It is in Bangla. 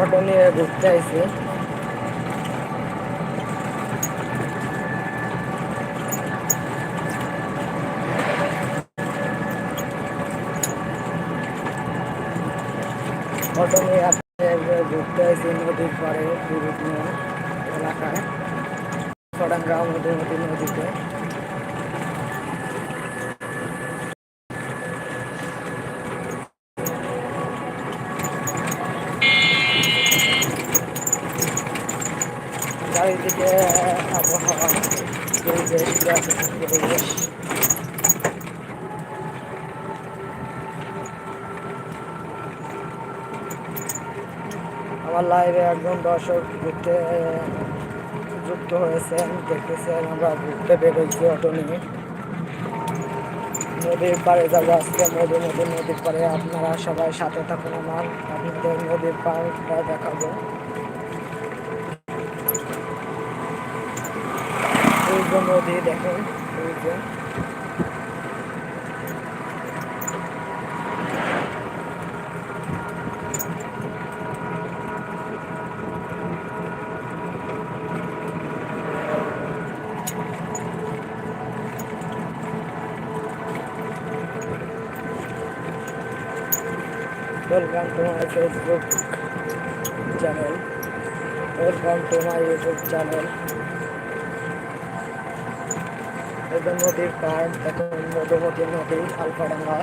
অটো নিয়ে ঘুরতে আইছি। অটো নিয়ে ঘুরতে আইছি নদীর পাড়ে বিভিন্ন এলাকায় ফডাঙ্গা মধুমতি নদীতে। চারিদিকে আবহাওয়া পরিবেশ আমার লাইভে একজন দর্শক ঘুরতে যুক্ত হয়েছেন, দেখতেছেন, আমরা ঘুরতে বেরোচ্ছি অটো নিয়ে। নদীর পাড়ে যাব আজকে, নদী নদী, নদীর পাড়ে। আপনারা সবাই সাথে থাকুন আমার, আপনাদের নদীর পাড়টা দেখাবো। এই যে নদী দেখুন এই যে Welcome to my Facebook channel. Welcome to my Padma নদীর পার এখন মধুমতি নদী আলফাডাঙ্গা